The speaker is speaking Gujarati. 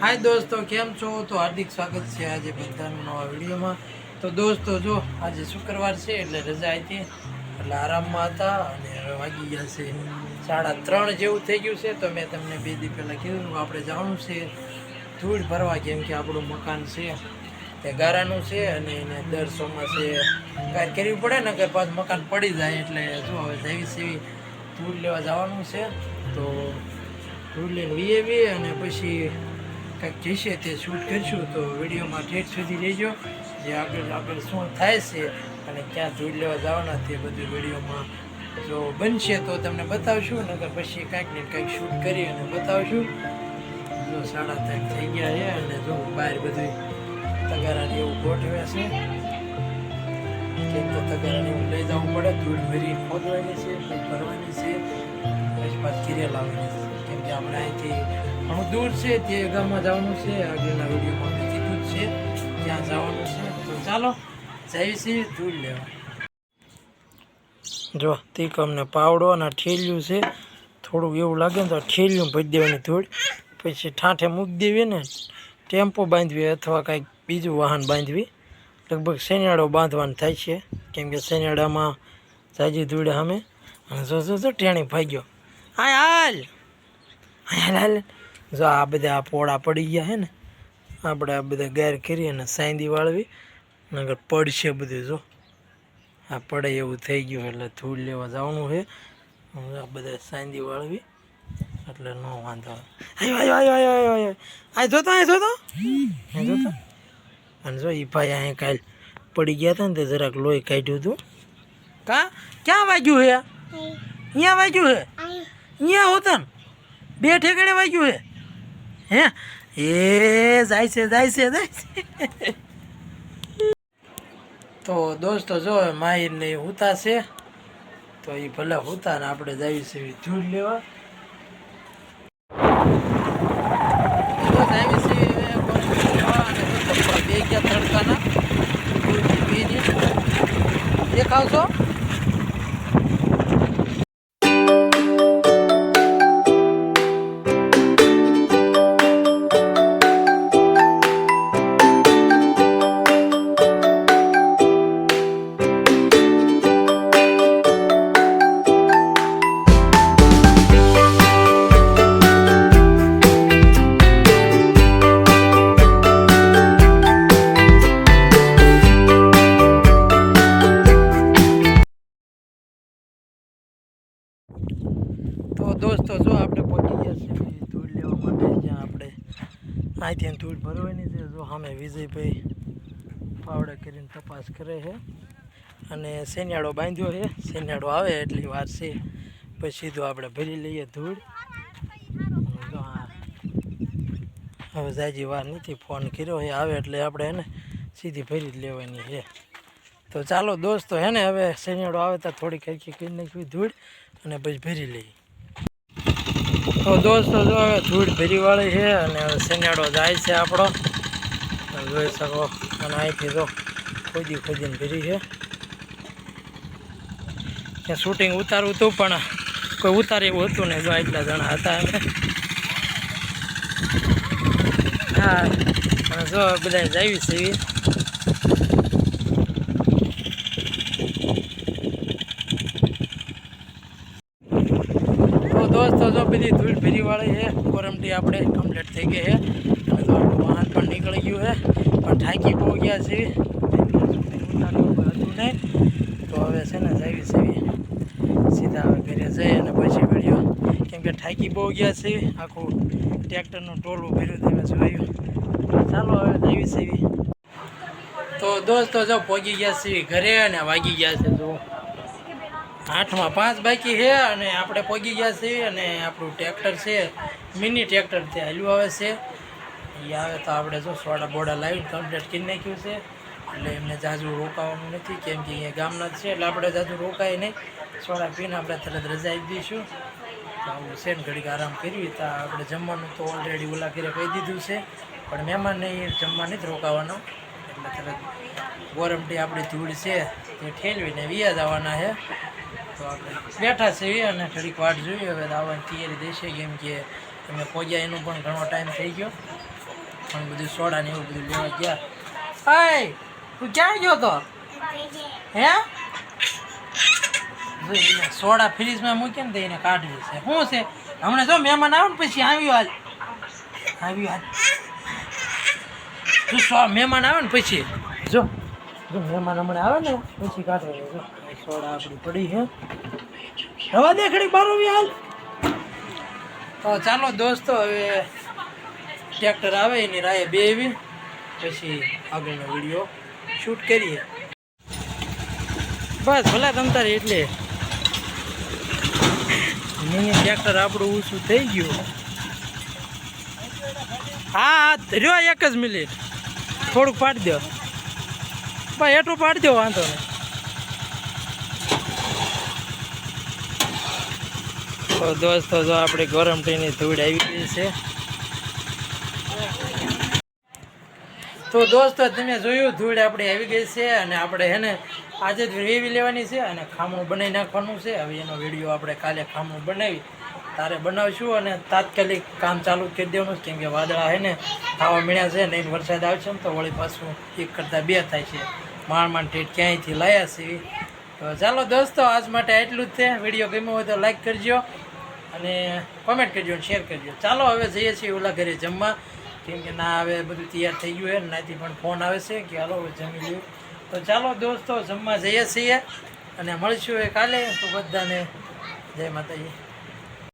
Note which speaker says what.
Speaker 1: હાય દોસ્તો, કેમ છો? તો હાર્દિક સ્વાગત છે આજે બધાનું નવા વિડીયોમાં. તો દોસ્તો, જો આજે શુક્રવાર છે એટલે રજા હતી. એટલે આરામમાં હતા અને વાગી ગયા છે સાડા ત્રણ જેવું થઈ ગયું છે. તો મેં તમને બે દી પહેલાં કીધું આપણે જવાનું છે ધૂળ ભરવા, કેમ કે આપણું મકાન છે તે ગારાનું છે અને એને દર ચોમાસે કાંઈ કરવી પડે ને કે પાછું મકાન પડી જાય. એટલે જો હવે જેવી સેવી ધૂળ લેવા જવાનું છે. તો ધૂળ લઈને વીએવી અને પછી કંઈક જશે તે શૂટ કરીશું, તો વિડીયોમાં ઠેઠ સુધી રહેજો. જે આગળ આગળ શું થાય છે અને ક્યાં જોઈ લેવા જવાના તે બધું વિડીયોમાં જો બનશે તો તમને બતાવશું, નકર પછી કાંઈક ને કાંઈક શૂટ કરી અને બતાવશું. જો સાડા ત્રણ થઈ ગયા છે અને જો બહાર બધું તગારાને એવું ગોઠવે છે. કેમ તો તગારાને એવું લઈ જવું પડે, ધૂળ ભરી ખોદવાની છે ભરવાની છે, પછી પાછી કિરિયા લાવવાની છે. કેમ કે આપણે અહીંથી ઘણું દૂર છે, તે ગામમાં જવાનું છે, આગળના વિડીયોમાં મેં કીધું જ છે, ત્યાં જવાનું છે. તો ચાલો, જઈએ છીએ દૂર લેવા. જો તીક અમને પાવડો અને ઠેલ્યું છે. થોડુંક એવું લાગે ને તો ઠેલ્યું ભરી દેવાની ધૂળ. પછી ઠાંઠે મૂકી દેવી ને, ટેમ્પો બાંધવી અથવા કાંઈક બીજું વાહન બાંધવી. લગભગ શનિયાળો બાંધવાનું થાય છે. કેમ કે શનિયાળામાં જાજી ધૂળ સામે અને જો જો ટેણી ભાગ્યો. હાય હાલ. હાલ હાલ. જો આ બધા આ પોળા પડી ગયા છે ને આપણે આ બધા ગાર કરી અને સાંદી વાળવી નગર પડશે બધું જો. આ પડે એવું થઈ ગયું એટલે ધૂળ લેવા જવાનું છે. આ બધા સાંદી વાળવી એટલે ન વાંધો આવે. આ જોતો આ જોતો આ જોતો અને જો એ ભાઈ અહીંયા કાલ પડી ગયા હતા ને તે જરાક લોહી કાઢ્યું હતું. કા? ક્યાં વાગ્યું હે અહીંયા વાગ્યું હે અહીંયા હોતા ને? બે ઠેકાણે વાગ્યું હે હે? એ જાય છે જાય છે જાય છે. તો દોસ્તો જો માહિર ને હુતા છે. તો એ ભલે હુતા ને આપણે જઈએ છીએ ધૂળ લેવા. બે ગયા તડકાના. દેખાવશો. દોસ્તો, જો આપણે પહોંચી ગયા છીએ ધૂળ લેવા માટે, જ્યાં આપણે અહીંથી ધૂળ ભરવાની છે. જો સામે વિજયભાઈ પાવડા કરીને તપાસ કરે છે. અને શેનિયાળો બાંધ્યો છે. શેનિયાળો આવે એટલી વાર છે, પછી સીધું આપણે ભરી લઈએ ધૂળ. હવે જાજી વાર નથી, ફોન કર્યો એ આવે એટલે આપણે એને સીધી ભરી જ લેવાની છે. તો ચાલો દોસ્તો, હે ને, હવે શેનિયાળો આવે તો થોડીક હરકી કરી નાખવી ધૂળ અને પછી ભરી લઈએ. તો દોસ્તો, જો હવે ધૂળ ભેરીવાળી છે અને હવે જાય છે આપણો. જોઈ શકો, અને અહીંથી જો ખોદી ખોદીને ભેરી છે. ત્યાં શૂટિંગ ઉતારવું હતું પણ કોઈ ઉતારે એવું હતું ને જો એટલા જણા હતા અમે હા જો બધા જાવી છે. એવી તો દોસ્તો જો બધી ધૂળ ભીરી વાળી છે કોરમટી આપણે કમ્પ્લીટ થઈ ગઈ છે અને તો આપણું વાહન પણ નીકળી ગયું છે પણ થાકી બહુ ગયા છે હતું નહીં તો હવે છે ને જાવી સેવી સીધા હવે ઘરે જઈ અને પછી મળ્યો કેમ કે થાકી બહુ ગયા છે આખું ટ્રેક્ટરનું ટોલું ભર્યું તમે જોયું. ચાલો હવે જાવી સેવી તો દોસ્તો જો પહોંચી ગયા છીએ ઘરે અને વાગી ગયા છે જો. આઠમાં પાંચ બાકી છે અને આપણે પગી ગયા છીએ અને આપણું ટ્રેક્ટર છે મિની ટ્રેક્ટર તે હાલ્યું આવે છે. એ આવે તો આપણે જો સોડા બોડા લાવીને કમ્પ્લીટ કરી નાખ્યું છે. એટલે એમને જાજુ રોકાવાનું નથી, કેમ કે અહીંયા ગામના જ છે, એટલે આપણે જાજુ રોકાય નહીં. સોડા પીને આપણે તરત રજા આપી દઈશું. તો આવું છે ને ઘડીક આરામ કરવી તો આપણે જમવાનું તો ઓલરેડી ઓલા ઘરે કહી દીધું છે, પણ મહેમાનને જમવા નથી રોકાવાનો. એટલે તરત વોરંટી આપણી ધૂળ છે, તે ઠેલવીને વિયા જવાના છે. બેઠા છીએ અને થોડીક વાટ જોઈએ. હવે આવવાની તૈયારી દેશે, કેમ કે તમે પહોંચ્યા એનો પણ ઘણો ટાઈમ થઈ ગયો. પણ બધું સોડા ને એવું બધું લેવા ગયા. હાય, તું ક્યાં ગયો તો? હે? સોડા ફ્રીજમાં મૂકીએ ને તો એને કાઢવી છે. શું છે? હમણાં જો મહેમાન આવે ને પછી આવ્યું હાલ. આવ્યું હાલ. તું સો મહેમાન આવે ને પછી. જો. મહેમાન હમણાં આવે ને, પછી કાઢે. સોડા આપણી પડી છે. રવા દે ખડી બારો બી હાલ. તો ચાલો દોસ્તો, હવે ટ્રેક્ટર આવે, એની રાહે બેવી પછી આગળનો વીડિયો શૂટ કરીએ. બસ, ભલે તમ તારે એટલે. મિની ટ્રેક્ટર આપણું ઊંચું થઈ ગયું. હા હા, રહ્યો એક જ મિનિટ. થોડુંક પાડી દો. ભાઈ, એટલું પાડી દો વાંધો નહીં. દોસ્તો, જો આપણે ગરમ ટીની ધૂળ આવી ગઈ છે. તો દોસ્તો, તમે જોયું, ધૂળ આપણે આવી ગઈ છે અને આપણે એને આજે જ વેવી લેવાની છે અને ખામણું બનાવી નાખવાનું છે. હવે એનો વીડિયો આપણે કાલે ખામણું બનાવી, તારે બનાવશું અને તાત્કાલિક કામ ચાલુ કરી દેવાનું કેમ કે વાદળા હે ને, ખાવા મળ્યા છે નહીં વરસાદ આવશે ને, તો વળી પાછું એક કરતાં બે થાય છે. માંડ માંડ ઠેઠ ક્યાંયથી લાયા છે. તો ચાલો દોસ્તો, આજ માટે એટલું જ છે. વીડિયો ગમ્યો હોય તો લાઈક કરજો અને કોમેન્ટ કરજો અને શેર કરજો. ચાલો, હવે જઈએ છીએ ઓલા ઘરે જમવા. કેમ કે ના હવે બધું તૈયાર થઈ ગયું છે નાથી પણ ફોન આવે છે કે હાલો જમી લઈએ. તો ચાલો દોસ્તો, જમવા જઈએ છીએ અને મળીશું એ કાલે. તો બધાને જય માતાજી.